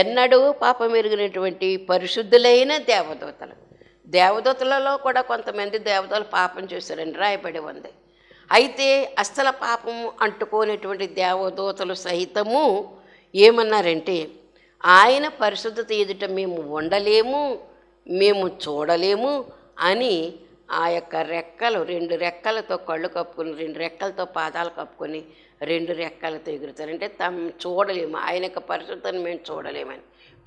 ఎన్నడూ పాపం ఎరిగినటువంటి పరిశుద్ధులైన దేవదూతలు. దేవదూతలలో కూడా కొంతమంది దేవతలు పాపం చేశారని రాయబడి ఉంది. అయితే అస్థల పాపము అంటుకోనటువంటి దేవదూతలు సహితము ఏమన్నారంటే ఆయన పరిశుద్ధత ఎదుట మేము ఉండలేము మేము చూడలేము అని ఆ యొక్క రెక్కలు రెండు రెక్కలతో కళ్ళు కప్పుకొని రెండు రెక్కలతో పాదాలు కప్పుకొని రెండు రెక్కలతో ఎగురుతారంటే తమ చూడలేము. ఆయన యొక్క పరిశుద్ధతను మేము చూడలేమని.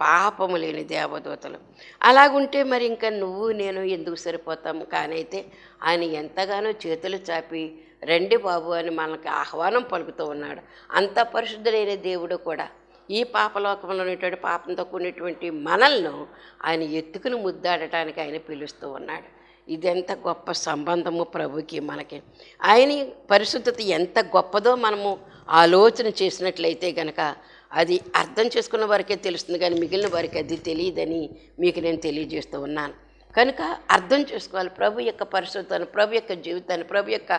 పాపము లేని దేవదూతలు. అలాగుంటే మరి ఇంకా నువ్వు నేను ఎందుకు సరిపోతాము? కానైతే ఆయన ఎంతగానో చేతులు చాపి రండి బాబు అని మనకి ఆహ్వానం పలుకుతూ ఉన్నాడు. అంత పరిశుద్ధుడైన దేవుడు కూడా ఈ పాపలోకంలో ఉన్నటువంటి పాపంతో కూడినటువంటి మనల్ని ఆయన ఎత్తుకుని ముద్దాడటానికి ఆయన పిలుస్తూ ఉన్నాడు. ఇదెంత గొప్ప సంబంధము ప్రభుకి మనకి. ఆయన పరిశుద్ధత ఎంత గొప్పదో మనము ఆలోచన చేసినట్లయితే గనక అది అర్థం చేసుకున్న వారికే తెలుస్తుంది కానీ మిగిలిన వారికి అది తెలియదని మీకు నేను తెలియజేస్తూ ఉన్నాను. కనుక అర్థం చేసుకోవాలి ప్రభు యొక్క పరిశుద్ధతను ప్రభు యొక్క జీవితాన్ని ప్రభు యొక్క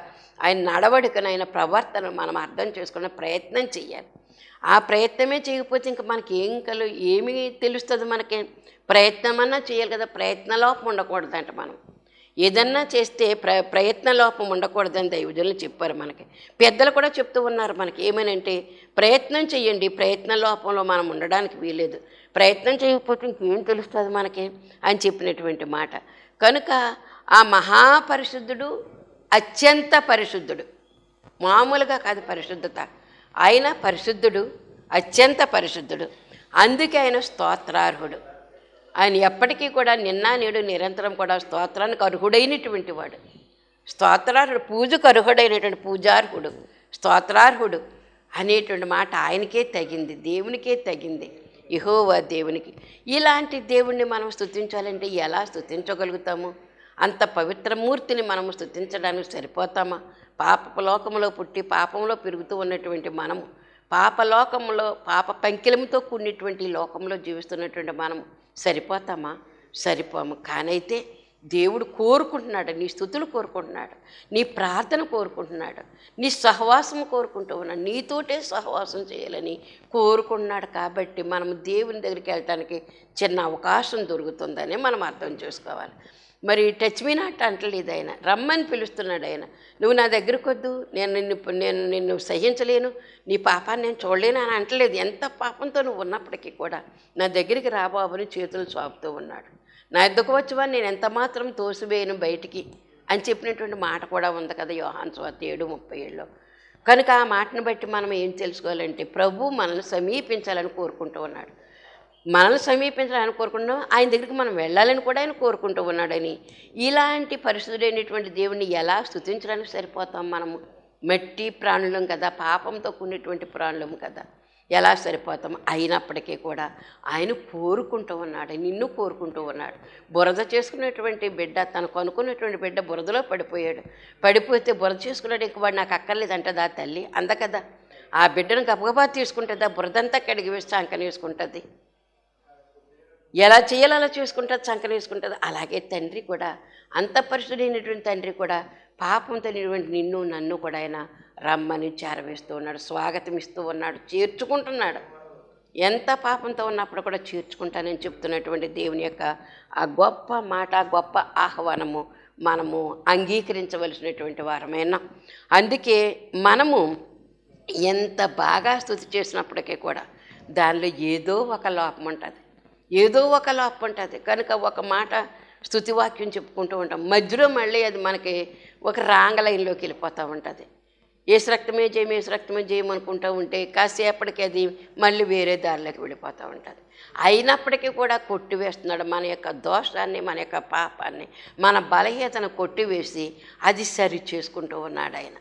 ఆయన నడవడికను ఆయన ప్రవర్తన మనం అర్థం చేసుకునే ప్రయత్నం చేయాలి. ఆ ప్రయత్నమే చేయకపోతే ఇంకా మనకి ఏం కలు ఏమి తెలుస్తుంది మనకి? ప్రయత్నమన్నా చేయాలి కదా ప్రయత్నలోపం ఉండకూడదంట మనం. ఏదన్నా చేస్తే ప్ర ప్రయత్న లోపం ఉండకూడదని దైవజనులు చెప్పారు మనకి. పెద్దలు కూడా చెప్తూ ఉన్నారు మనకి ఏమనంటే ప్రయత్నం చేయండి ప్రయత్న లోపంలో మనం ఉండడానికి వీలేదు ప్రయత్నం చేయకపోతే ఇంకేం తెలుస్తుంది మనకి? అని చెప్పినటువంటి మాట. కనుక ఆ మహాపరిశుద్ధుడు అత్యంత పరిశుద్ధుడు. మామూలుగా కాదు పరిశుద్ధత. ఆయన పరిశుద్ధుడు అత్యంత పరిశుద్ధుడు. అందుకే ఆయన స్తోత్రార్హుడు. ఆయన ఎప్పటికీ కూడా నిన్న నేడు నిరంతరం కూడా స్తోత్రానికి అర్హుడైనటువంటి వాడు. స్తోత్రార్హుడు పూజకు అర్హుడైనటువంటి పూజార్హుడు స్తోత్రార్హుడు అనేటువంటి మాట ఆయనకే తగింది దేవునికే తగింది. యహోవా దేవునికి. ఇలాంటి దేవుణ్ణి మనం స్థుతించాలంటే ఎలా స్థుతించగలుగుతాము అంత పవిత్రమూర్తిని మనం స్థుతించడానికి సరిపోతామా? పాప లోకంలో పుట్టి పాపంలో పెరుగుతూ ఉన్నటువంటి మనము పాపలోకంలో పాప పంకిలముతో కూడినటువంటి లోకంలో జీవిస్తున్నటువంటి మనం సరిపోతామా? సరిపోము. కానైతే దేవుడు కోరుకుంటున్నాడు నీ స్థుతులు కోరుకుంటున్నాడు నీ ప్రార్థన కోరుకుంటున్నాడు నీ సహవాసం కోరుకుంటూ ఉన్నాడు నీతోటే సహవాసం చేయాలని కోరుకుంటున్నాడు. కాబట్టి మనం దేవుని దగ్గరికి వెళ్ళటానికి చిన్న అవకాశం దొరుకుతుందని మనం అర్థం చేసుకోవాలి. మరి టచ్ మీ నాట్ అంటలేదు ఆయన. రమ్మని పిలుస్తున్నాడు ఆయన. నువ్వు నా దగ్గరకు వద్దు. నేను నిన్ను నేను నిన్ను సహించలేను. నీ పాపాన్ని నేను చూడలేను అని అంటలేదు. ఎంత పాపంతో నువ్వు ఉన్నప్పటికీ కూడా నా దగ్గరికి రాబాబుని చేతులు చాపుతూ ఉన్నాడు. నా ఎద్దకు వచ్చేవాడిని నేను ఎంత మాత్రం తోసివేయను బయటికి అని చెప్పినటువంటి మాట కూడా ఉంది కదా యోహాన్ స్వాతి ఏడు ముప్పై ఏడులో. కనుక ఆ మాటను బట్టి మనం ఏం తెలుసుకోవాలంటే ప్రభు మనల్ని సమీపించాలని కోరుకుంటూ ఉన్నాడు. మనల్ని సమీపించాలని కోరుకుంటున్నాం ఆయన దగ్గరికి మనం వెళ్ళాలని కూడా ఆయన కోరుకుంటూ ఉన్నాడని. ఇలాంటి పరిశుద్ధుడైనటువంటి దేవుణ్ణి ఎలా స్థుతించడానికి సరిపోతాం మనము? మట్టి ప్రాణులం కదా పాపంతో కూడినటువంటి ప్రాణులం కదా. ఎలా సరిపోతాం? అయినప్పటికీ కూడా ఆయన కోరుకుంటూ ఉన్నాడు నిన్ను కోరుకుంటూ ఉన్నాడు. బురద చేసుకున్నటువంటి బిడ్డ తనకు అనుకున్నటువంటి బిడ్డ బురదలో పడిపోయాడు. పడిపోతే బురద చేసుకున్నాడు ఇంక వాడు నాకు అక్కర్లేదంటదా తల్లి? అందకదా ఆ బిడ్డను గబగబా తీసుకుంటుందా? బురదంతా కడిగి వేస్తే అంకనేసుకుంటుంది. ఎలా చేయాలో అలా చూసుకుంటుంది చంకన వేసుకుంటుంది. అలాగే తండ్రి కూడా అంత పరిశుద్ధైనటువంటి తండ్రి కూడా పాపం తెలియనటువంటి నిన్ను నన్ను కూడా ఆయన రమ్మని చేరవేస్తూ ఉన్నాడు స్వాగతం ఇస్తూ ఉన్నాడు చేర్చుకుంటున్నాడు. ఎంత పాపంతో ఉన్నప్పుడు కూడా చేర్చుకుంటానని చెప్తున్నటువంటి దేవుని యొక్క ఆ గొప్ప మాట గొప్ప ఆహ్వానము మనము అంగీకరించవలసినటువంటి వారమైనా అందుకే మనము ఎంత బాగా స్థుతి చేసినప్పటికీ కూడా దానిలో ఏదో ఒక లోపం ఉంటుంది. ఏదో ఒక లోపం ఉంటుంది. కనుక ఒక మాట స్థుతివాక్యం చెప్పుకుంటూ ఉంటాం. మధ్యలో మళ్ళీ అది మనకి ఒక రాంగ లైన్లోకి వెళ్ళిపోతూ ఉంటుంది. ఏసు రక్తమే చేయం ఏసు రక్తమే చేయమనుకుంటూ అనుకుంటూ ఉంటే కాసేపటికి అది మళ్ళీ వేరే దారిలోకి వెళ్ళిపోతూ ఉంటుంది. అయినప్పటికీ కూడా కొట్టివేస్తున్నాడు. మన యొక్క దోషాన్ని మన యొక్క పాపాన్ని మన బలహీతను కొట్టివేసి అది సరి చేసుకుంటూ ఉన్నాడు ఆయన.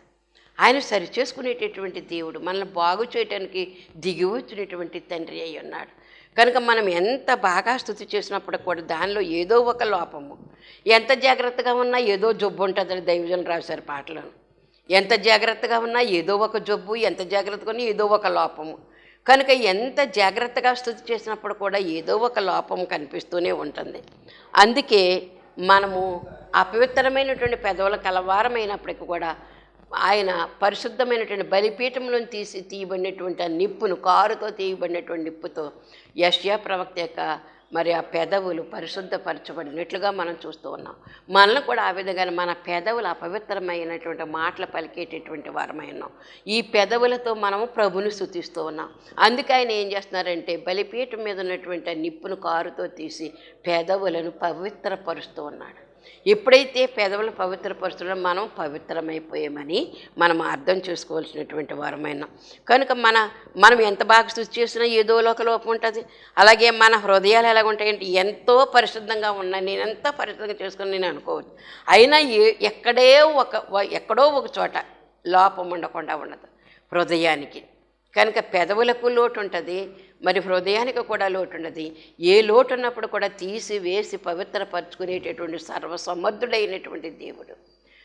ఆయన సరి చేసుకునేటటువంటి దేవుడు మనల్ని బాగు చేయడానికి దిగి వచ్చినటువంటి తండ్రి అయి ఉన్నాడు. కనుక మనం ఎంత బాగా స్థుతి చేసినప్పుడు కూడా దానిలో ఏదో ఒక లోపము. ఎంత జాగ్రత్తగా ఉన్నా ఏదో జబ్బు ఉంటుందని దైవజన్ రాశారు పాటలను. ఎంత జాగ్రత్తగా ఉన్నా ఏదో ఒక జబ్బు ఎంత జాగ్రత్తగా ఉన్నా ఏదో ఒక లోపము. కనుక ఎంత జాగ్రత్తగా స్థుతి చేసినప్పుడు కూడా ఏదో ఒక లోపం కనిపిస్తూనే ఉంటుంది. అందుకే మనము అపవిత్రమైనటువంటి పెదవుల కలవారమైనప్పటికీ కూడా ఆయన పరిశుద్ధమైనటువంటి బలిపీఠంలో తీసి తీయబడినటువంటి ఆ నిప్పును కారుతో తీయబడినటువంటి నిప్పుతో యష్యా ప్రవక్త యొక్క మరి ఆ పెదవులు పరిశుద్ధపరచబడినట్లుగా మనం చూస్తూ ఉన్నాం. మనల్ని కూడా ఆ విధంగా మన పెదవులు అపవిత్రమైనటువంటి మాటలు పలికేటటువంటి వారమై ఉన్నాం. ఈ పెదవులతో మనము ప్రభుని స్థుతిస్తూ ఉన్నాం. అందుకే ఆయన ఏం చేస్తున్నారంటే బలిపీఠం మీద ఉన్నటువంటి నిప్పును కారుతో తీసి పెదవులను పవిత్రపరుస్తూ ఉన్నాడు. ఎప్పుడైతే పెదవులు పవిత్రపరుస్తున్నాం మనం పవిత్రమైపోయామని మనం అర్థం చేసుకోవాల్సినటువంటి వారమైన. కనుక మన మనం ఎంత బాగా స్థుతి చేసినా ఏదో ఒక లోపం ఉంటుంది. అలాగే మన హృదయాలు ఎలాగ ఉంటాయంటే ఎంతో పరిశుద్ధంగా ఉన్నా నేను ఎంత పరిశుద్ధంగా చేసుకుని నేను అనుకోవచ్చు అయినా ఏ ఎక్కడే ఒక ఎక్కడో ఒక చోట లోపం ఉండకుండా ఉండదు హృదయానికి. కనుక పెదవులకు లోటు ఉంటుంది. మరి హృదయానికి కూడా లోటు ఉన్నది ఏ లోటు ఉన్నప్పుడు కూడా తీసి వేసి పవిత్రపరచుకునేటటువంటి సర్వసమర్థుడైనటువంటి దేవుడు.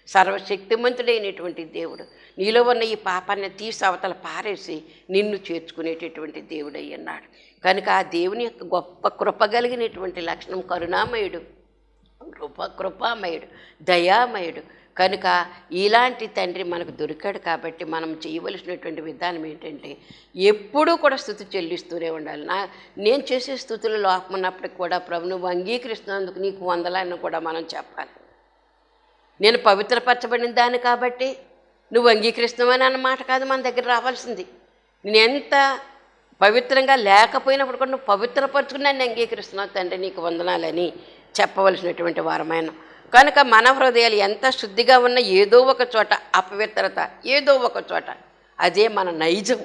సర్వశక్తిమంతుడైనటువంటి దేవుడు. నీలో ఉన్న ఈ పాపాన్ని తీసి అవతల పారేసి నిన్ను చేర్చుకునేటటువంటి దేవుడు అన్నాడు కనుక ఆ దేవుని యొక్క గొప్ప కృప కలిగినటువంటి లక్షణం కరుణామయుడు. కృప కృపామయుడు దయామయుడు. కనుక ఇలాంటి తండ్రి మనకు దొరికాడు కాబట్టి మనం చేయవలసినటువంటి విధానం ఏంటంటే ఎప్పుడూ కూడా స్థుతి చెల్లిస్తూనే ఉండాలి. నా నేను చేసే స్థుతులు లోపం ఉన్నప్పటికి కూడా ప్రభు నువ్వు అంగీకరిస్తున్నందుకు నీకు వందలని కూడా మనం చెప్పాలి. నేను పవిత్రపరచబడిన దాన్ని కాబట్టి నువ్వు అంగీకరిస్తున్నావని అన్నమాట కాదు మన దగ్గర రావాల్సింది. నేను ఎంత పవిత్రంగా లేకపోయినప్పుడు కూడా నువ్వు పవిత్రపరచుకుని నన్ను అంగీకరిస్తున్నావు తండ్రి నీకు వందనాలని చెప్పవలసినటువంటి వారమైన కనుక మన హృదయాలు ఎంత శుద్ధిగా ఉన్న ఏదో ఒక చోట అపవిత్రత ఏదో ఒక చోట. అదే మన నైజం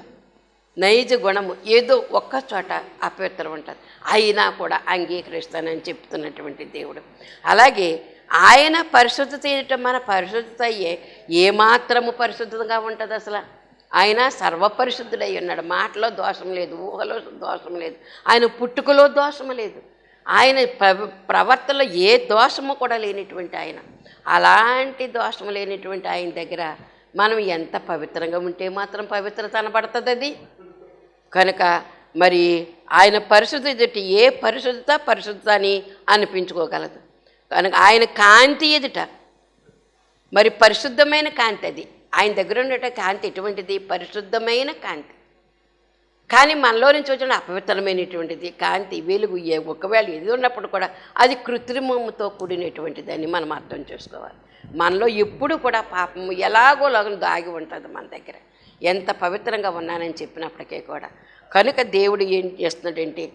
నైజ గుణము ఏదో ఒక్క చోట అపవిత్రం ఉంటుంది. అయినా కూడా అంగీకరిస్తానని చెప్తున్నటువంటి దేవుడు. అలాగే ఆయన పరిశుద్ధత చేయటం మన పరిశుద్ధత అయ్యే ఏమాత్రము పరిశుద్ధంగా ఉంటుంది అసలు? ఆయన సర్వపరిశుద్ధుడై ఉన్నాడు. మాటలో దోషం లేదు ఊహలో దోషం లేదు. ఆయన పుట్టుకలో దోషం లేదు. ఆయన ప్రవర్తనలో ఏ దోషము కూడా లేనిటువంటి ఆయన. అలాంటి దోషం లేనిటువంటి ఆయన దగ్గర మనం ఎంత పవిత్రంగా ఉంటే మాత్రం పవిత్రత అనబడుతుంది అది కనుక మరి ఆయన పరిశుద్ధి ఎదుట ఏ పరిశుద్ధత పరిశుద్ధత అని అనిపించుకోగలదు. కనుక ఆయన కాంతి ఎదుట మరి పరిశుద్ధమైన కాంతి అది. ఆయన దగ్గర ఉండేట కాంతి ఎటువంటిది? పరిశుద్ధమైన కాంతి. కానీ మనలో నుంచి వచ్చిన అపవిత్రమైనటువంటిది కాంతి వెలుగు ఏ ఒకవేళ ఏది ఉన్నప్పుడు కూడా అది కృత్రిమముతో కూడినటువంటిదని మనం అర్థం చేసుకోవాలి. మనలో ఎప్పుడు కూడా పాపము ఎలాగో లాగా దాగి ఉంటుంది మన దగ్గర. ఎంత పవిత్రంగా ఉన్నానని చెప్పినప్పటికీ కూడా. కనుక దేవుడు ఏం చేస్తున్నాడంటే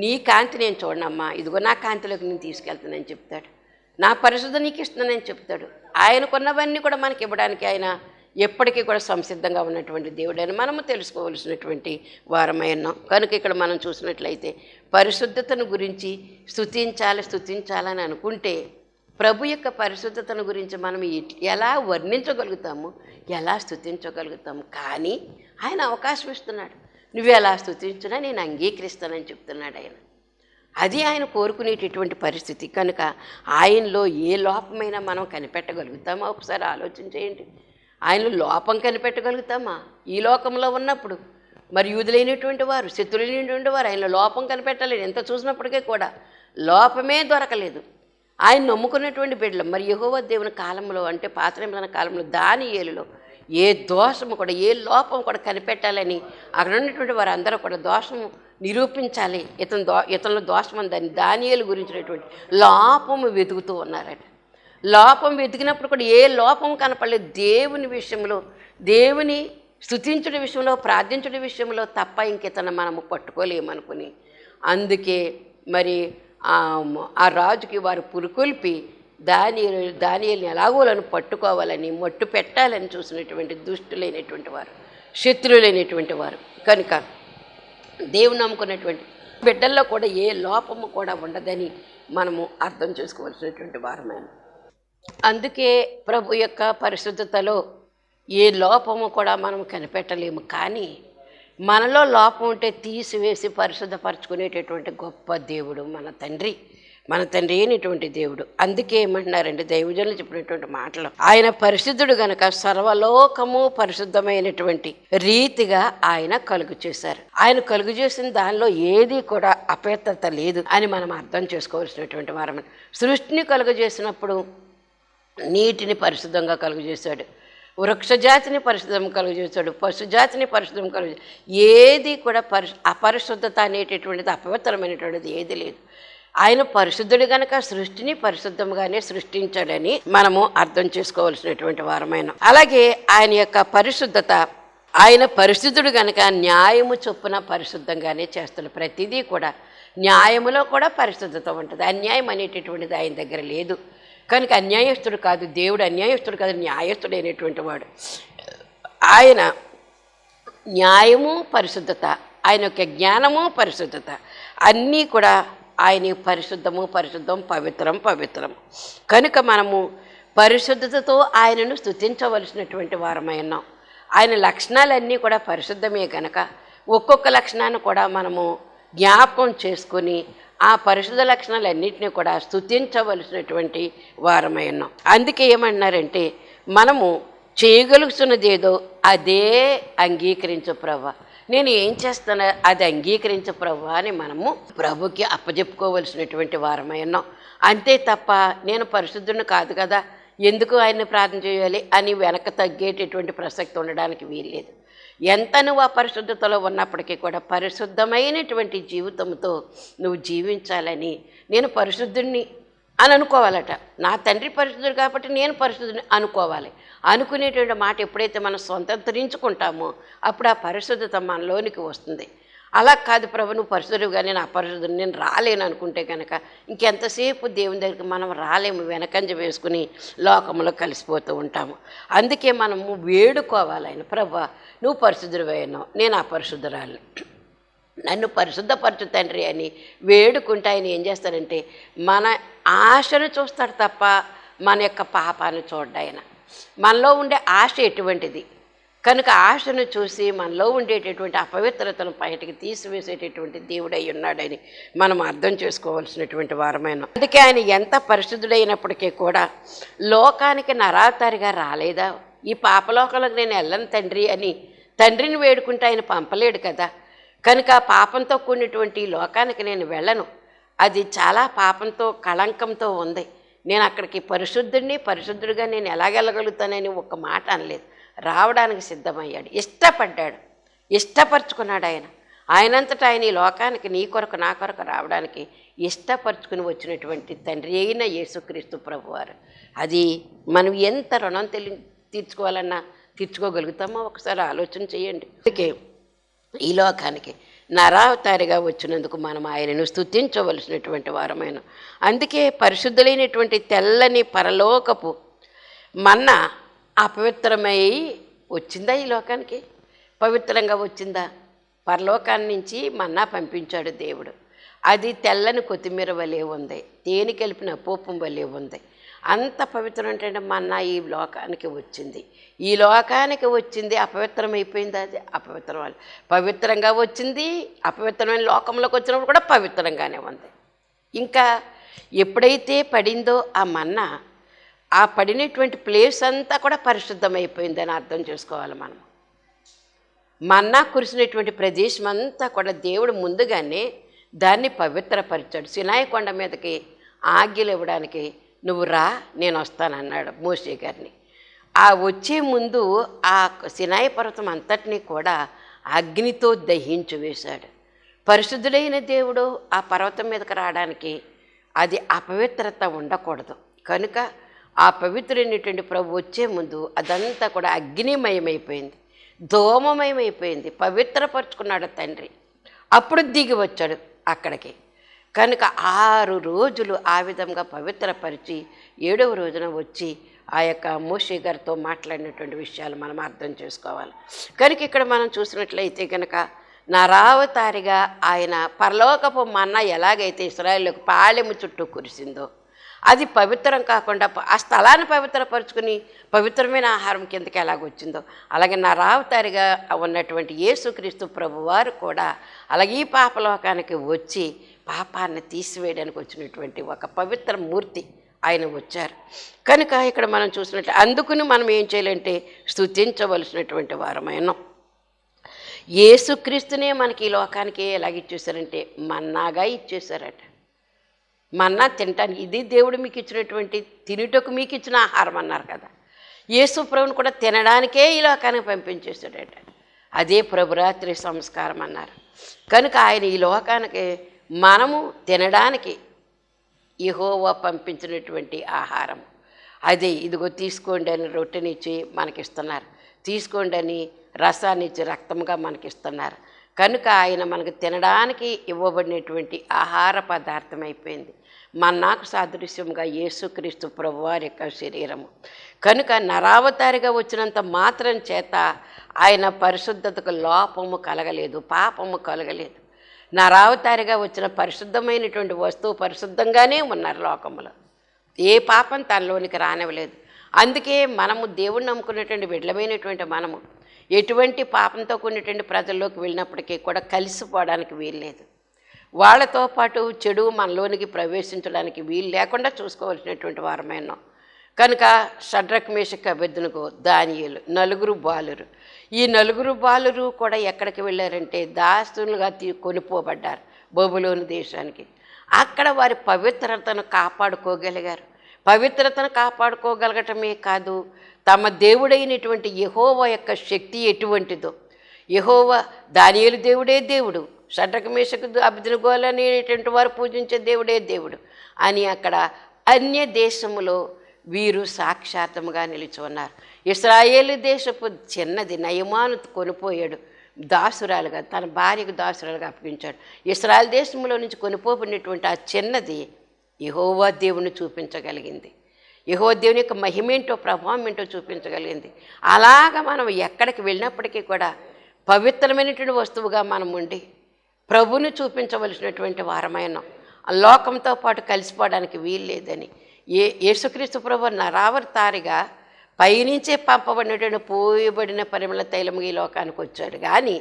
నీ కాంతి నేను చూడనమ్మా ఇదిగో నా కాంతిలోకి నేను తీసుకెళ్తానని చెప్తాడు. నా పరిశుద్ధ నీకు ఇస్తున్నానని చెప్తాడు. ఆయనకున్నవన్నీ కూడా మనకి ఇవ్వడానికి ఆయన ఎప్పటికీ కూడా సంసిద్ధంగా ఉన్నటువంటి దేవుడని మనము తెలుసుకోవలసినటువంటి వారమై ఉన్నాం. కనుక ఇక్కడ మనం చూసినట్లయితే పరిశుద్ధతను గురించి స్థుతించాలి స్థుతించాలని అనుకుంటే ప్రభు యొక్క పరిశుద్ధతను గురించి మనం ఎలా వర్ణించగలుగుతాము ఎలా స్థుతించగలుగుతాము కానీ ఆయన అవకాశం ఇస్తున్నాడు. నువ్వు ఎలా స్థుతించినా నేను అంగీకరిస్తానని చెప్తున్నాడు ఆయన. అది ఆయన కోరుకునేటటువంటి పరిస్థితి. కనుక ఆయనలో ఏ లోపమైనా మనం కనిపెట్టగలుగుతామో? ఒకసారి ఆలోచన చేయండి. ఆయనలో లోపం కనిపెట్టగలుగుతామా? ఈ లోకంలో ఉన్నప్పుడు. మరి యూదులైనటువంటి వారు శత్రులైనటువంటి వారు ఆయనలో లోపం కనిపెట్టలేదు ఎంత చూసినప్పటికీ కూడా లోపమే దొరకలేదు. ఆయన నమ్ముకున్నటువంటి బిడ్డలు మరి యెహోవా దేవుని కాలంలో అంటే పాత్రమైన కాలంలో దాని ఏలులో ఏ దోషము కూడా ఏ లోపం కూడా కనిపెట్టాలని అక్కడ ఉన్నటువంటి వారు అందరూ కూడా దోషము నిరూపించాలి. ఇతను దో ఇతనిలో దోషం ఉందని దానియలు గురించినటువంటి లోపము వెతుకుతూ ఉన్నారట. లోపం వెతికినప్పుడు కూడా ఏ లోపం కనపడలేదు. దేవుని విషయంలో దేవుని స్థుతించడం విషయంలో ప్రార్థించడం విషయంలో తప్ప ఇంకేతన మనము పట్టుకోలేమనుకుని. అందుకే మరి ఆ ఆ రాజుకి వారు పురుకొల్పి దాని దానియల్ని ఎలాగోలను పట్టుకోవాలని మట్టు పెట్టాలని చూసినటువంటి దుష్టులైనటువంటి వారు శత్రువులైనటువంటి వారు. కనుక దేవుని నమ్ముకున్నటువంటి బిడ్డల్లో కూడా ఏ లోపము కూడా ఉండదని మనము అర్థం చేసుకోవాల్సినటువంటి వారమైన అందుకే ప్రభు యొక్క పరిశుద్ధతలో ఏ లోపము కూడా మనం కనిపెట్టలేము. కానీ మనలో లోపం ఉంటే తీసివేసి పరిశుద్ధపరచుకునేటటువంటి గొప్ప దేవుడు మన తండ్రి మన తండ్రి అయినటువంటి దేవుడు. అందుకే ఏమంటున్నారండి దైవజనులు చెప్పినటువంటి మాటలు. ఆయన పరిశుద్ధుడు గనక సర్వలోకము పరిశుద్ధమైనటువంటి రీతిగా ఆయన కలుగు చేశారు. ఆయన కలుగు చేసిన దానిలో ఏది కూడా అపేత్తత లేదు అని మనం అర్థం చేసుకోవాల్సినటువంటి వారం సృష్టిని కలుగు చేసినప్పుడు నీటిని పరిశుద్ధంగా కలుగజేశాడు. వృక్షజాతిని పరిశుద్ధం కలుగజేస్తాడు పశుజాతిని పరిశుద్ధం కలుగు ఏది కూడా పరిశు అపరిశుద్ధత అనేటటువంటిది అపవిత్రమైనటువంటిది ఏది లేదు. ఆయన పరిశుద్ధుడు గనక సృష్టిని పరిశుద్ధంగానే సృష్టించాడని మనము అర్థం చేసుకోవాల్సినటువంటి వారమైన. అలాగే ఆయన యొక్క పరిశుద్ధత ఆయన పరిశుద్ధుడు గనక న్యాయము చొప్పున పరిశుద్ధంగానే చేస్తాడు. ప్రతిదీ కూడా న్యాయములో కూడా పరిశుద్ధత ఉంటుంది. అన్యాయం అనేటటువంటిది ఆయన దగ్గర లేదు. కనుక అన్యాయస్తుడు కాదు దేవుడు అన్యాయస్తుడు కాదు న్యాయస్తుడు అయినటువంటి వాడు. ఆయన న్యాయము పరిశుద్ధత ఆయన యొక్క జ్ఞానము పరిశుద్ధత అన్నీ కూడా ఆయన పరిశుద్ధము పరిశుద్ధం పవిత్రం పవిత్రం. కనుక మనము పరిశుద్ధతతో ఆయనను స్థుతించవలసినటువంటి వారమై ఉన్నాం. ఆయన లక్షణాలన్నీ కూడా పరిశుద్ధమే కనుక ఒక్కొక్క లక్షణాన్ని కూడా మనము జ్ఞాపకం చేసుకొని ఆ పరిశుద్ధ లక్షణాలన్నింటినీ కూడా స్థుతించవలసినటువంటి వారమై ఉన్నాం. అందుకే ఏమన్నారంటే మనము చేయగలుగుతున్నదేదో అదే అంగీకరించు ప్రభా నేను ఏం చేస్తాను అది అంగీకరించు ప్రభా అని మనము ప్రభుకి అప్పజెప్పుకోవలసినటువంటి వారమై ఉన్నాం. అంతే తప్ప నేను పరిశుద్ధుని కాదు కదా ఎందుకు ఆయన్ని ప్రార్థన చేయాలి అని వెనక తగ్గేటటువంటి ప్రసక్తి ఉండడానికి వీల్లేదు. ఎంత నువ్వు ఆ పరిశుద్ధతలో ఉన్నప్పటికీ కూడా పరిశుద్ధమైనటువంటి జీవితంతో నువ్వు జీవించాలని నేను పరిశుద్ధుణ్ణి అని అనుకోవాలట. నా తండ్రి పరిశుద్ధుడు కాబట్టి నేను పరిశుద్ధుని అనుకోవాలి. అనుకునేటువంటి మాట ఎప్పుడైతే మనం సొంతంతరించుకుంటామో అప్పుడు ఆ పరిశుద్ధత మనలోనికి వస్తుంది. అలా కాదు ప్రభు నువ్వు పరిశుద్ధుడు కానీ నేను పరిశుద్ధుడు నేను రాలేను అనుకుంటే కనుక ఇంకెంతసేపు దేవుని దగ్గరికి మనం రాలేము వెనకంజ వేసుకుని లోకంలో కలిసిపోతూ ఉంటాము. అందుకే మనము వేడుకోవాలి ఆయన ప్రభు నువ్వు పరిశుద్ధుడు నేను అపరిశుద్ధురాలు నన్ను పరిశుద్ధపరచు తండ్రి అని వేడుకుంటే ఆయన ఏం చేస్తారంటే మన ఆశను చూస్తాడు తప్ప మన యొక్క పాపాన్ని చూడ్డాయన. మనలో ఉండే ఆశ ఎటువంటిది? కనుక ఆశను చూసి మనలో ఉండేటటువంటి అపవిత్రతను బయటికి తీసివేసేటటువంటి దేవుడై ఉన్నాడని మనం అర్థం చేసుకోవాల్సినటువంటి వారమైన. అందుకే ఆయన ఎంత పరిశుద్ధుడైనప్పటికీ కూడా లోకానికి నరాతారిగా రాలేదా? ఈ పాపలోకంలోకి నేను వెళ్ళను తండ్రి అని తండ్రిని వేడుకుంటే ఆయన పంపలేడు కదా? కనుక ఆ పాపంతో కూడినటువంటి లోకానికి నేను వెళ్ళను. అది చాలా పాపంతో కళంకంతో ఉంది. నేను అక్కడికి పరిశుద్ధుడిని పరిశుద్ధుడిగా నేను ఎలాగెళ్ళగలుగుతానని ఒక మాట అనలేదు. రావడానికి సిద్ధమయ్యాడు. ఇష్టపడ్డాడు. ఇష్టపరుచుకున్నాడు ఆయన. ఆయనంతటా ఆయన ఈ లోకానికి నీ కొరకు నా కొరకు రావడానికి ఇష్టపరచుకుని వచ్చినటువంటి తండ్రి అయిన యేసుక్రీస్తు ప్రభువారు. అది మనం ఎంత రుణం తెలి తీర్చుకోవాలన్నా తీర్చుకోగలుగుతామో ఒకసారి ఆలోచన చేయండి. అందుకే ఈ లోకానికి నరావతారిగా వచ్చినందుకు మనం ఆయనను స్తుతించవలసినటువంటి వారమైన. అందుకే పరిశుద్ధులైనటువంటి తెల్లని పరలోకపు మన్న అపవిత్రమై వచ్చిందా ఈ లోకానికి? పవిత్రంగా వచ్చిందా? పరలోకాన్ని నుంచి మన్నా పంపించాడు దేవుడు. అది తెల్లని కొత్తిమీర వలె ఉంది. తేనె కలిపిన పోపం వలె ఉంది. అంత పవిత్రం అంటే మన్నా ఈ లోకానికి వచ్చింది. ఈ లోకానికి వచ్చింది అపవిత్రమైపోయింది? అది అపవిత్రం పవిత్రంగా వచ్చింది అపవిత్రమైన లోకంలోకి వచ్చినప్పుడు కూడా పవిత్రంగానే ఉంది. ఇంకా ఎప్పుడైతే పడిందో ఆ మన్నా ఆ పడినటువంటి ప్లేస్ అంతా కూడా పరిశుద్ధమైపోయిందని అర్థం చేసుకోవాలి మనం. మన్నా కురిసినటువంటి ప్రదేశం అంతా కూడా దేవుడు ముందుగానే దాన్ని పవిత్రపరిచాడు. సినాయి కొండ మీదకి ఆజ్ఞలు ఇవ్వడానికి నువ్వు రా నేను వస్తానన్నాడు మోసే గారిని. ఆ వచ్చే ముందు ఆ సినాయి పర్వతం అంతటినీ కూడా అగ్నితో దహించి వేశాడు. పరిశుద్ధుడైన దేవుడు ఆ పర్వతం మీదకి రావడానికి అది అపవిత్రత ఉండకూడదు. కనుక ఆ పవిత్రుడైనటువంటి ప్రభు వచ్చే ముందు అదంతా కూడా అగ్నిమయమైపోయింది ధూమమయమైపోయింది పవిత్రపరుచుకున్నాడు తండ్రి. అప్పుడు దిగి వచ్చాడు అక్కడికి. కనుక ఆరు రోజులు ఆ విధంగా పవిత్రపరిచి ఏడవ రోజున వచ్చి ఆ యొక్క మోషి గారితో మాట్లాడినటువంటి విషయాలు మనం అర్థం చేసుకోవాలి. కనుక ఇక్కడ మనం చూసినట్లయితే కనుక నరావతారిగా ఆయన పరలోకపు మన్న ఎలాగైతే ఇస్రాయల్లోకి పాలెము చుట్టూ కురిసిందో అది పవిత్రం కాకుండా ఆ స్థలాన్ని పవిత్రపరుచుకుని పవిత్రమైన ఆహారం కిందకి ఎలాగొచ్చిందో. అలాగే నా రావతారిగా ఉన్నటువంటి యేసుక్రీస్తు ప్రభువారు కూడా అలాగే ఈ పాపలోకానికి వచ్చి పాపాన్ని తీసివేయడానికి వచ్చినటువంటి ఒక పవిత్ర మూర్తి ఆయన వచ్చారు. కనుక ఇక్కడ మనం చూసినట్టు అందుకుని మనం ఏం చేయాలంటే స్తుతించవలసినటువంటి వారమైనాం. యేసుక్రీస్తునే మనకి ఈ లోకానికి ఎలాగ ఇచ్చేసారంటే మన్నాగా ఇచ్చేసారట మన్నా తినటానికి ఇది దేవుడు మీకు ఇచ్చినటువంటి తినుటకు మీకు ఇచ్చిన ఆహారం అన్నారు కదా. యేసు ప్రభుని కూడా తినడానికే ఈ లోకానికి పంపించేశాడట. అదే ప్రభురాత్రి సంస్కారం అన్నారు. కనుక ఆయన ఈ లోకానికి మనము తినడానికి ఇహోవా పంపించినటువంటి ఆహారం. అది ఇదిగో తీసుకోండి అని రొట్టెనిచ్చి మనకిస్తున్నారు. తీసుకోండి అని రసాన్ని ఇచ్చి రక్తంగా మనకిస్తున్నారు. కనుక ఆయన మనకు తినడానికి ఇవ్వబడినటువంటి ఆహార పదార్థం అయిపోయింది. నాకు సాదృశ్యంగా యేసుక్రీస్తు ప్రభువారి యొక్క శరీరము. కనుక నరావతారిగా వచ్చినంత మాత్రం చేత ఆయన పరిశుద్ధతకు లోపము కలగలేదు పాపము కలగలేదు. నరావతారిగా వచ్చిన పరిశుద్ధమైనటువంటి వస్తువు పరిశుద్ధంగానే ఉన్నారు లోకములో. ఏ పాపం తనలోనికి రానివ్వలేదు. అందుకే మనము దేవుణ్ణి నమ్ముకున్నటువంటి విడలమైనటువంటి మనము ఎటువంటి పాపంతో కూడినటువంటి ప్రజల్లోకి వెళ్ళినప్పటికీ కూడా కలిసిపోవడానికి వీల్లేదు. వాళ్ళతో పాటు చెడు మనలోనికి ప్రవేశించడానికి వీలు లేకుండా చూసుకోవాల్సినటువంటి వారమైనా కనుక షడ్రక్ మేషక్ అభ్యర్థునకు దానియులు నలుగురు బాలురు. ఈ నలుగురు బాలురు కూడా ఎక్కడికి వెళ్ళారంటే దాస్తులుగా తీ కొనిపోబడ్డారు బొబులోని దేశానికి. అక్కడ వారి పవిత్రతను కాపాడుకోగలిగారు. పవిత్రతను కాపాడుకోగలగటమే కాదు తమ దేవుడైనటువంటి యహోవ యొక్క శక్తి ఎటువంటిదో. యహోవ దానియలు దేవుడే దేవుడు. షడ్రకమేషకు అభిజనగోలు అనేటువంటి వారు పూజించే దేవుడే దేవుడు. అని అక్కడ అన్య దేశములో వీరు సాక్షాత్తముగా నిలిచి ఉన్నారు ఇస్రాయేలు దేశపు చిన్నది నయమాను కొనిపోయాడు దాసురాలుగా తన భార్యకు దాసురాలుగా అప్పగించాడు. ఇస్రాయల్ దేశంలో నుంచి కొనిపోబడినటువంటి ఆ చిన్నది యహోవా దేవుని చూపించగలిగింది. యహో దేవుని యొక్క మహిమేంటో ప్రభావం ఏంటో చూపించగలిగింది. అలాగ మనం ఎక్కడికి వెళ్ళినప్పటికీ కూడా పవిత్రమైనటువంటి వస్తువుగా మనం ఉండి ప్రభుని చూపించవలసినటువంటి వారమైన లోకంతో పాటు కలిసిపోవడానికి వీలు లేదని. ఏ యేసుక్రీస్తు ప్రభు నరావతారిగా పైనుంచే పంపబడినటువంటి పోయబడిన పరిమళ తైలం ఈ లోకానికి వచ్చాడు. కానీ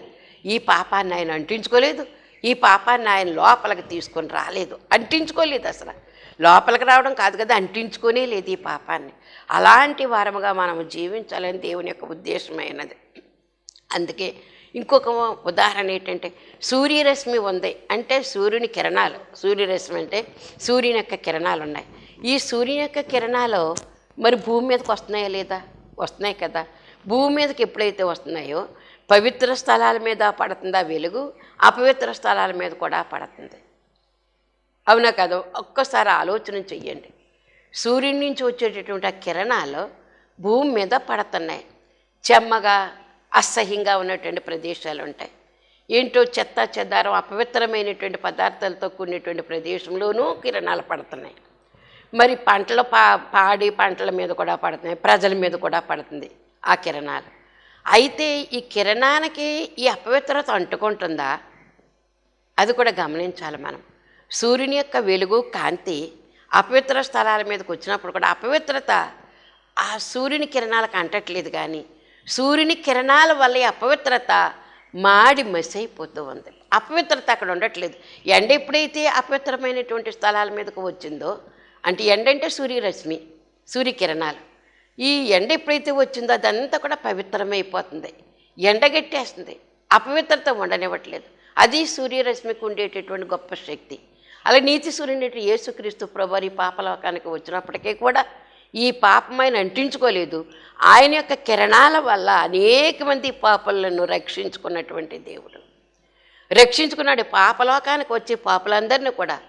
ఈ పాపాన్ని ఆయన అంటించుకోలేదు. ఈ పాపాన్ని ఆయన లోపలికి తీసుకొని రాలేదు. అంటించుకోలేదు అసలు. లోపలికి రావడం కాదు కదా అంటించుకునే లేదు ఈ పాపాన్ని. అలాంటి వారముగా మనము జీవించాలని దేవుని యొక్క ఉద్దేశమైనది అందుకే ఇంకొక ఉదాహరణ ఏంటంటే సూర్యరశ్మి ఉంది అంటే సూర్యుని కిరణాలు. సూర్యరశ్మి అంటే సూర్యుని యొక్క కిరణాలు ఉన్నాయి. ఈ సూర్యుని యొక్క కిరణాలు మరి భూమి మీదకి వస్తున్నాయా లేదా? వస్తున్నాయి కదా. భూమి మీదకి ఎప్పుడైతే వస్తున్నాయో పవిత్ర స్థలాల మీద పడుతుందా వెలుగు? అపవిత్ర స్థలాల మీద కూడా పడుతుంది. అవునా కదా? ఒక్కసారి ఆలోచన చెయ్యండి. సూర్యుని నుంచి వచ్చేటటువంటి ఆ కిరణాలు భూమి మీద పడుతున్నాయి. చెమ్మగా అసహ్యంగా ఉన్నటువంటి ప్రదేశాలు ఉంటాయి ఏంటో చెత్త చెదారం అపవిత్రమైనటువంటి పదార్థాలతో కూడినటువంటి ప్రదేశంలోనూ కిరణాలు పడుతున్నాయి. మరి పంటలు పా పాడి పంటల మీద కూడా పడుతున్నాయి ప్రజల మీద కూడా పడుతుంది ఆ కిరణాలు. అయితే ఈ కిరణానికి ఈ అపవిత్రత అంటుకుంటుందా? అది కూడా గమనించాలి మనం. సూర్యుని యొక్క వెలుగు కాంతి అపవిత్ర స్థలాల మీదకి వచ్చినప్పుడు కూడా అపవిత్రత ఆ సూర్యుని కిరణాలకు అంటట్లేదు కానీ సూర్యుని కిరణాల వల్ల అపవిత్రత మాడి మసైపోతూ ఉంది. అపవిత్రత అక్కడ ఉండట్లేదు. ఎండ ఎప్పుడైతే అపవిత్రమైనటువంటి స్థలాల మీదకు వచ్చిందో అంటే ఎండ అంటే సూర్యరశ్మి సూర్యకిరణాలు. ఈ ఎండ ఎప్పుడైతే వచ్చిందో అదంతా కూడా పవిత్రమైపోతుంది. ఎండగట్టేస్తుంది అపవిత్రత ఉండనివ్వట్లేదు. అది సూర్యరశ్మికి ఉండేటటువంటి గొప్ప శక్తి. అలా నీతి సూర్యుని యేసుక్రీస్తు ప్రభు ఈ పాపలోకానికి వచ్చినప్పటికీ కూడా ఈ పాపమైన అంటించుకోలేదు. ఆయన యొక్క కిరణాల వల్ల అనేక మంది పాపలను రక్షించుకున్నటువంటి దేవుడు. రక్షించుకున్నాడు పాపలోకానికి వచ్చే పాపలందరినీ కూడా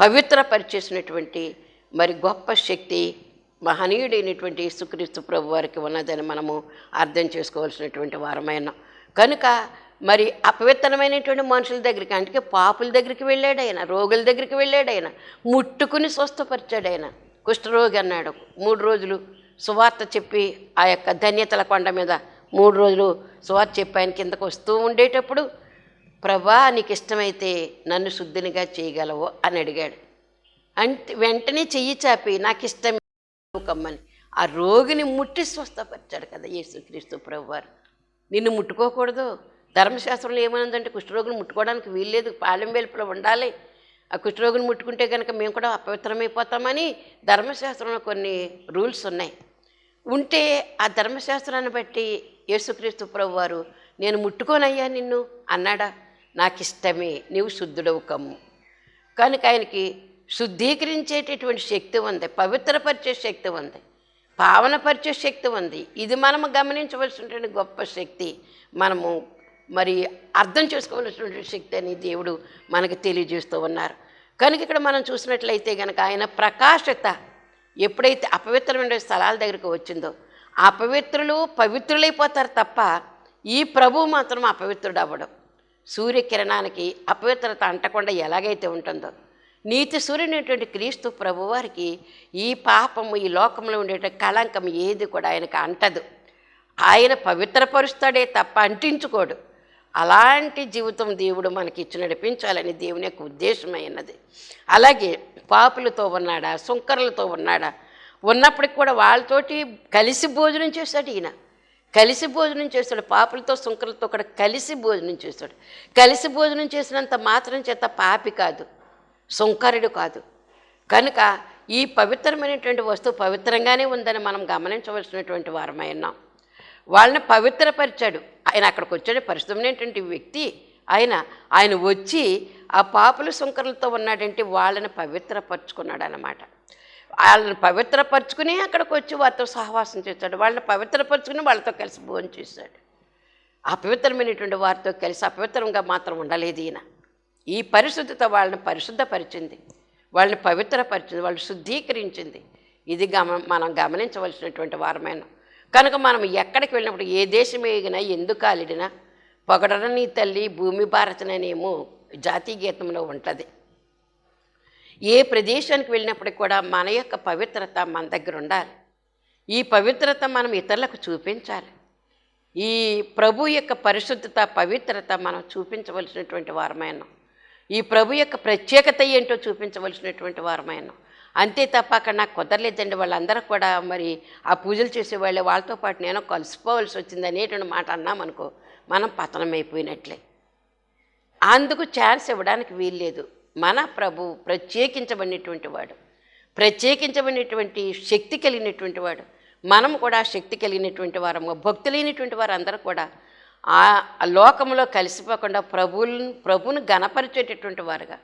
పవిత్రపరిచేసినటువంటి మరి గొప్ప శక్తి మహనీయుడైనటువంటి యేసుక్రీస్తు ప్రభు వారికి ఉన్నదని మనము అర్థం చేసుకోవాల్సినటువంటి వారమైన. కనుక మరి అపవిత్రమైనటువంటి మనుషుల దగ్గరికి అంటే పాపుల దగ్గరికి వెళ్ళాడు ఆయన రోగుల దగ్గరికి వెళ్ళాడు ఆయన ముట్టుకుని స్వస్థపరిచాడు ఆయన. కుష్ఠరోగి అన్నాడు. మూడు రోజులు సువార్త చెప్పి ఆ యొక్క ధన్యతల కొండ మీద మూడు రోజులు సువార్త చెప్పి ఆయన కిందకు వస్తూ ఉండేటప్పుడు ప్రభా నీకు ఇష్టమైతే నన్ను శుద్ధినిగా చేయగలవు అని అడిగాడు. అంటే వెంటనే చెయ్యి చాపి నాకు ఇష్టం కమ్మని. ఆ రోగిని ముట్టి స్వస్థపరిచాడు కదా యేసుక్రీస్తు ప్రభువారు. నిన్ను ముట్టుకోకూడదు. ధర్మశాస్త్రంలో ఏమైందంటే కుష్ఠరోగులు ముట్టుకోవడానికి వీల్లేదు. పాలెం వెలుపులో ఉండాలి. ఆ కుష్ఠరోగుని ముట్టుకుంటే కనుక మేము కూడా అపవిత్రమైపోతామని ధర్మశాస్త్రంలో కొన్ని రూల్స్ ఉన్నాయి. ఉంటే ఆ ధర్మశాస్త్రాన్ని బట్టి యేసుక్రీస్తు ప్రభు వారు నేను ముట్టుకోనయ్యా నిన్ను అన్నాడా? నాకు ఇష్టమే నీవు శుద్ధుడవు కమ్ము. కనుక ఆయనకి శుద్ధీకరించేటటువంటి శక్తి ఉంది పవిత్రపరిచే శక్తి ఉంది పావనపరిచే శక్తి ఉంది. ఇది మనము గమనించవలసినటువంటి గొప్ప శక్తి మనము మరి అర్థం చేసుకోవలసినటువంటి శక్తి అని దేవుడు మనకు తెలియజేస్తూ ఉన్నారు. కనుక ఇక్కడ మనం చూసినట్లయితే కనుక ఆయన ప్రకాశత ఎప్పుడైతే అపవిత్రమైన స్థలాల దగ్గరికి వచ్చిందో అపవిత్రులు పవిత్రులైపోతారు తప్ప ఈ ప్రభువు మాత్రం అపవిత్రుడు అవ్వడం సూర్యకిరణానికి అపవిత్రత అంటకుండా ఎలాగైతే ఉంటుందో నీతి సూర్యునటువంటి క్రీస్తు ప్రభువారికి ఈ పాపము ఈ లోకంలో ఉండే కళంకం ఏది కూడా ఆయనకు అంటదు. ఆయన పవిత్రపరుస్తాడే తప్ప అంటించుకోడు. అలాంటి జీవితం దేవుడు మనకి ఇచ్చి నడిపించాలని దేవుని యొక్క ఉద్దేశమైనది అలాగే పాపులతో ఉన్నాడా సుంకరులతో ఉన్నాడా ఉన్నప్పటికి కూడా వాళ్ళతోటి కలిసి భోజనం చేశాడు ఈయన. కలిసి భోజనం చేస్తాడు పాపులతో సుంకరులతో కూడా కలిసి భోజనం చేస్తాడు కలిసి భోజనం చేసినంత మాత్రం చేత పాపి కాదు సుంకరుడు కాదు. కనుక ఈ పవిత్రమైనటువంటి వస్తువు పవిత్రంగానే ఉందని మనం గమనించవలసినటువంటి వారమై ఉన్నాం. వాళ్ళని పవిత్రపరిచాడు. ఆయన అక్కడికి వచ్చాడు. పరిశుభ్రమైనటువంటి వ్యక్తి. ఆయన ఆయన వచ్చి ఆ పాపుల సుంకరులతో ఉన్నాడంటే వాళ్ళని పవిత్రపరుచుకున్నాడు అన్నమాట వాళ్ళని పవిత్రపరుచుకుని అక్కడికి వచ్చి వారితో సహవాసం చేశాడు. వాళ్ళని పవిత్రపరుచుకుని వాళ్ళతో కలిసి భోజనం చేశాడు. అపవిత్రమైనటువంటి వారితో కలిసి అపవిత్రంగా మాత్రం ఉండలేదు ఈయన. ఈ పరిశుద్ధత వాళ్ళని పరిశుద్ధపరిచింది. వాళ్ళని పవిత్రపరిచింది. వాళ్ళు శుద్ధీకరించింది. ఇది గమ మనం గమనించవలసినటువంటి వారమైన కనుక మనం ఎక్కడికి వెళ్ళినప్పుడు ఏ దేశం ఎగినా ఎందుకు కాలిడినా పొగడని తల్లి భూమి భారతనేమో జాతీయ గీతంలో ఉంటుంది. ఏ ప్రదేశానికి వెళ్ళినప్పటికి కూడా మన యొక్క పవిత్రత మన దగ్గర ఉండాలి. ఈ పవిత్రత మనం ఇతరులకు చూపించాలి. ఈ ప్రభు యొక్క పరిశుద్ధత పవిత్రత మనం చూపించవలసినటువంటి వారమైనా ఈ ప్రభు యొక్క ప్రత్యేకత ఏంటో చూపించవలసినటువంటి వారమైన అంతే తప్ప అక్కడ నాకు కుదరలేదండి. వాళ్ళందరూ కూడా మరి ఆ పూజలు చేసేవాళ్ళే. వాళ్ళతో పాటు నేను కలిసిపోవలసి వచ్చింది అనేటువంటి మాట అన్నామనుకో మనం పతనమైపోయినట్లే అందుకు ఛాన్స్ ఇవ్వడానికి వీల్లేదు. మన ప్రభు ప్రత్యేకించబడినటువంటి వాడు. ప్రత్యేకించబడినటువంటి శక్తి కలిగినటువంటి వాడు. మనం కూడా శక్తి కలిగినటువంటి వారము. భక్తులైనటువంటి వారు అందరూ కూడా ఆ లోకంలో కలిసిపోకుండా ప్రభువులను ప్రభును గణపరిచేటటువంటి వారుగా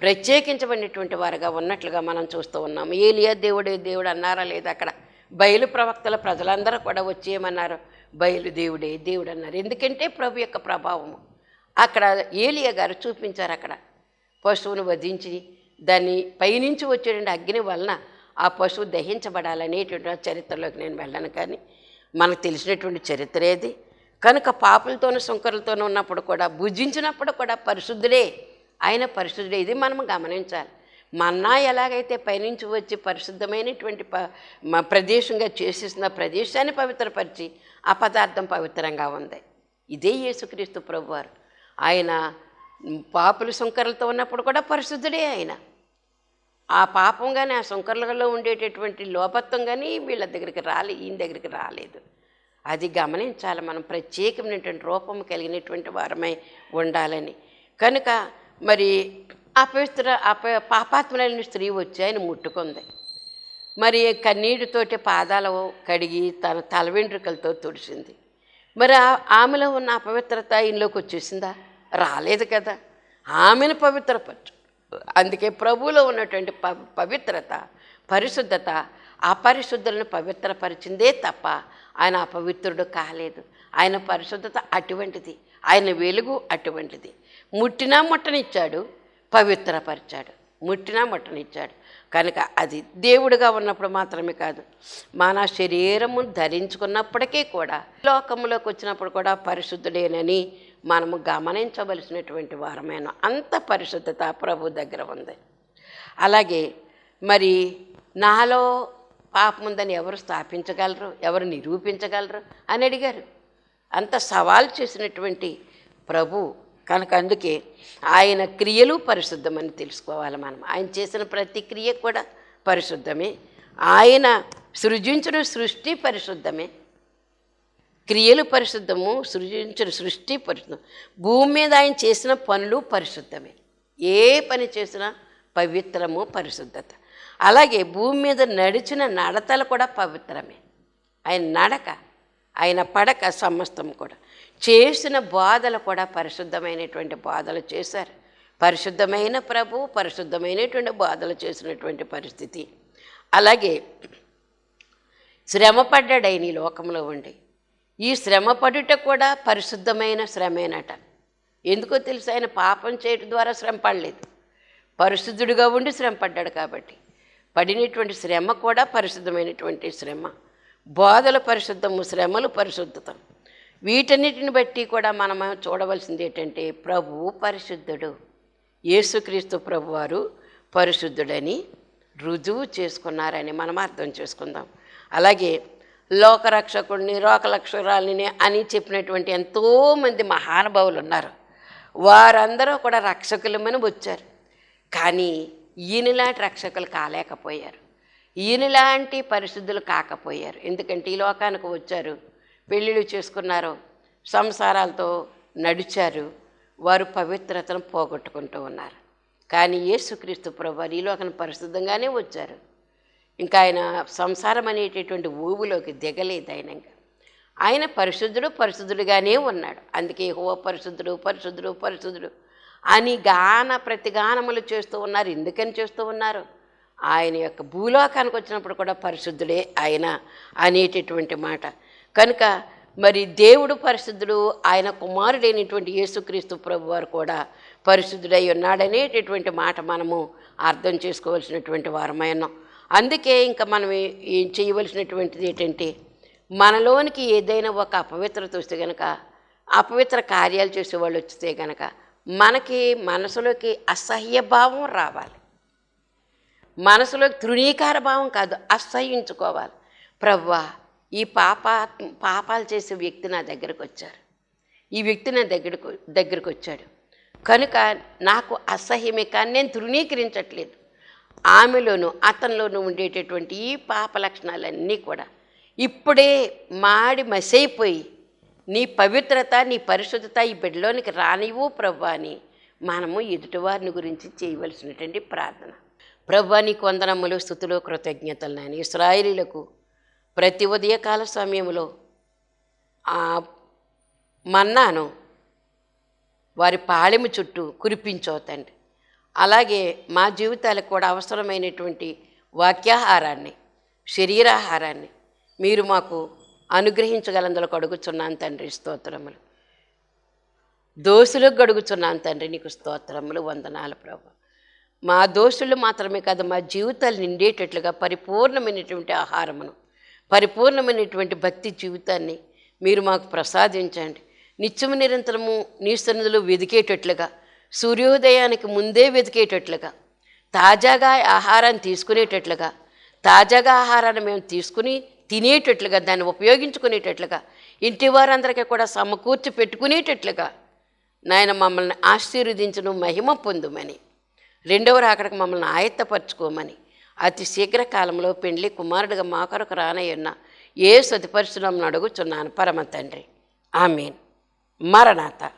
ప్రత్యేకించబడినటువంటి వారుగా ఉన్నట్లుగా మనం చూస్తూ ఉన్నాం. ఏలియా దేవుడే దేవుడు అన్నారా లేదా అక్కడ? బయలు ప్రవక్తల ప్రజలందరూ కూడా వచ్చి ఏమన్నారు? బయలు దేవుడే దేవుడు అన్నారు. ఎందుకంటే ప్రభు యొక్క ప్రభావము. అక్కడ ఏలియా గారు చూపించారు అక్కడ. పశువును వధించి దాన్ని పైనుంచి వచ్చేటువంటి అగ్ని వలన ఆ పశువు దహించబడాలనేటువంటి చరిత్రలోకి నేను వెళ్ళను కానీ మనకు తెలిసినటువంటి చరిత్ర ఏది? కనుక పాపులతోనూ సుంకరులతోనూ ఉన్నప్పుడు కూడా భుజించినప్పుడు కూడా పరిశుద్ధుడే. ఆయన పరిశుద్ధుడే. ఇది మనం గమనించాలి. మన్నా ఎలాగైతే పైనుంచి వచ్చి పరిశుద్ధమైనటువంటి ప ప్రదేశంగా చేసేసిన ప్రదేశాన్ని పవిత్రపరిచి ఆ పదార్థం పవిత్రంగా ఉంది. ఇదే యేసుక్రీస్తు ప్రభువారు. ఆయన పాపులు సుంకరులతో ఉన్నప్పుడు కూడా పరిశుద్ధుడే ఆయన. ఆ పాపం కానీ ఆ సుంకర్లలో ఉండేటటువంటి లోపత్వం కానీ వీళ్ళ దగ్గరికి రాలే ఈయన దగ్గరికి రాలేదు. అది గమనించాలి మనం. ప్రత్యేకమైనటువంటి రూపం కలిగినటువంటి వారమై ఉండాలని. కనుక మరి అపవిత్ర అప పాపాత్మలైన స్త్రీ వచ్చి ఆయన ముట్టుకుంది. మరి కన్నీటితోటి పాదాలు కడిగి తన తల వెంట్రుకలతో తుడిచింది. మరి ఆ- ఆమెలో ఉన్న అపవిత్రత ఇంట్లోకి వచ్చేసిందా? రాలేదు కదా. ఆమెను పవిత్రపరచు అందుకే ప్రభువులో ఉన్నటువంటి ప పవిత్రత పరిశుద్ధత అపరిశుద్ధులను పవిత్రపరిచిందే తప్ప ఆయన అపవిత్రుడు కాలేదు. ఆయన పరిశుద్ధత అటువంటిది. ఆయన వెలుగు అటువంటిది. ముట్టినా ముట్టనిచ్చాడు పవిత్రపరిచాడు. ముట్టినా ముట్టనిచ్చాడు. కనుక అది దేవుడిగా ఉన్నప్పుడు మాత్రమే కాదు మన శరీరము ధరించుకున్నప్పటికీ కూడా లోకంలోకి వచ్చినప్పుడు కూడా పరిశుద్ధుడేనని మనము గమనించవలసినటువంటి వారమైన అంత పరిశుద్ధత ప్రభు దగ్గర ఉంది. అలాగే మరి నాలో పాపం ఉందని ఎవరు స్థాపించగలరు ఎవరు నిరూపించగలరు అని అడిగారు. అంత సవాల్ చేసినటువంటి ప్రభు కనుక అందుకే ఆయన క్రియలు పరిశుద్ధమని తెలుసుకోవాలి మనం. ఆయన చేసిన ప్రతి క్రియ కూడా పరిశుద్ధమే. ఆయన సృజించిన సృష్టి పరిశుద్ధమే. క్రియలు పరిశుద్ధము సృజించిన సృష్టి పరిశుద్ధం. భూమి మీద ఆయన చేసిన పనులు పరిశుద్ధమే. ఏ పని చేసినా పవిత్రము పరిశుద్ధత. అలాగే భూమి మీద నడిచిన నడతలు కూడా పవిత్రమే. ఆయన నడక ఆయన పడక సమస్తం కూడా. చేసిన బోధలు కూడా పరిశుద్ధమైనటువంటి బోధలు చేశారు. పరిశుద్ధమైన ప్రభు పరిశుద్ధమైనటువంటి బోధలు చేసినటువంటి పరిస్థితి. అలాగే శ్రమపడ్డాడైన ఈ లోకంలో ఉండి. ఈ శ్రమ పడుట కూడా పరిశుద్ధమైన శ్రమేనట. ఎందుకో తెలుసు? ఆయన పాపం చేయటం ద్వారా శ్రమ పడలేదు. పరిశుద్ధుడిగా ఉండి శ్రమ పడ్డాడు కాబట్టి. పడినటువంటి శ్రమ కూడా పరిశుద్ధమైనటువంటి శ్రమ. బోధల పరిశుద్ధము శ్రమలు పరిశుద్ధతం. వీటన్నిటిని బట్టి కూడా మనం చూడవలసింది ఏంటంటే ప్రభువు పరిశుద్ధుడు. యేసుక్రీస్తు ప్రభువారు పరిశుద్ధుడని రుజువు చేసుకున్నారని మనం అర్థం చేసుకుందాం. అలాగే లోకరక్షకుడిని లోకరక్షకురాలిని అని చెప్పినటువంటి ఎంతోమంది మహానుభావులు ఉన్నారు. వారందరూ కూడా రక్షకులమని వచ్చారు. కానీ ఈయనలాంటి రక్షకులు కాలేకపోయారు. ఈయనలాంటి పరిశుద్ధులు కాకపోయారు. ఎందుకంటే ఈ లోకానికి వచ్చారు పెళ్ళిళ్ళు చేసుకున్నారు. సంసారాలతో నడిచారు. వారు పవిత్రతను పోగొట్టుకుంటూ ఉన్నారు. కానీ యేసుక్రీస్తు ప్రభు ఈ పరిశుద్ధంగానే వచ్చారు. ఇంకా ఆయన సంసారం అనేటటువంటి ఊబులోకి దిగలేదు ఆయన ఆయన పరిశుద్ధుడు పరిశుద్ధుడుగానే ఉన్నాడు. అందుకే హో పరిశుద్ధుడు పరిశుద్ధుడు పరిశుద్ధుడు అని గాన ప్రతిగానములు చేస్తూ ఉన్నారు. ఎందుకని చేస్తూ ఉన్నారు? ఆయన యొక్క భూలోకానికి వచ్చినప్పుడు కూడా పరిశుద్ధుడే ఆయన అనేటటువంటి మాట. కనుక మరి దేవుడు పరిశుద్ధుడు ఆయన కుమారుడైనటువంటి యేసుక్రీస్తు ప్రభు వారు కూడా పరిశుద్ధుడై ఉన్నాడనేటటువంటి మాట మనము అర్థం చేసుకోవాల్సినటువంటి వారమై ఉన్నాం. అందుకే ఇంకా మనం ఏం చేయవలసినటువంటిది ఏంటంటే మనలోనికి ఏదైనా ఒక అపవిత్రత వస్తే గనక అపవిత్ర కార్యాలు చేసేవాళ్ళు వస్తే గనక మనకి మనసులోకి అసహ్య భావం రావాలి. మనసులోకి తృణీకార భావం కాదు అసహ్యించుకోవాలి ప్రవ్వా ఈ పాప పాపాలు చేసే వ్యక్తి నా దగ్గరకు వచ్చారు ఈ వ్యక్తి నా దగ్గరకు దగ్గరకు వచ్చాడు కనుక నాకు అసహ్యమే కానీ నేను తృణీకరించట్లేదు. ఆమెలోను అతనిలోనూ ఉండేటటువంటి ఈ పాప లక్షణాలన్నీ కూడా ఇప్పుడే మాడి మసైపోయి నీ పవిత్రత నీ పరిశుద్ధత ఈ బిడ్డలోనికి రానివ్వు ప్రభు అని మనము ఎదుటివారిని గురించి చేయవలసినటువంటి ప్రార్థన. ప్రభు నీకు కొందనములు స్థుతులు కృతజ్ఞతలు నాయన. ఇస్రాయిలీలకు ప్రతి ఉదయకాల సమయంలో మన్నాను వారి పాళెము చుట్టూ కురిపించవుతండి అలాగే మా జీవితాలకు కూడా అవసరమైనటువంటి వాక్యాహారాన్ని శరీరాహారాన్ని మీరు మాకు అనుగ్రహించగలందులో అడుగుచున్నాను తండ్రి. స్తోత్రములు. దోషులకు గడుగుచున్నాను తండ్రి. నీకు స్తోత్రములు వందనాలు ప్రభు. మా దోషులు మాత్రమే కాదు మా జీవితాలు నిండేటట్లుగా పరిపూర్ణమైనటువంటి ఆహారమును పరిపూర్ణమైనటువంటి భక్తి జీవితాన్ని మీరు మాకు ప్రసాదించండి. నిత్యము నిరంతరము నీ సన్నిధిలో వెదికేటట్లుగా సూర్యోదయానికి ముందే వెతికేటట్లుగా తాజాగా ఆహారాన్ని తీసుకునేటట్లుగా తాజాగా ఆహారాన్ని మేము తీసుకుని తినేటట్లుగా దాన్ని ఉపయోగించుకునేటట్లుగా ఇంటి వారందరికీ కూడా సమకూర్చి పెట్టుకునేటట్లుగా నాయన మమ్మల్ని ఆశీర్వదించను మహిమ పొందుమని. రెండవ రాకడకు మమ్మల్ని ఆయత్తపరచుకోమని. అతి శీఘ్ర కాలంలో పెండ్లి కుమారుడిగా మా కొరకు రానయ్యున్న ఏ సతిపరుచున్నామని అడుగుచున్నాను. పరమ తండ్రి. ఆమెన్. మరణాత.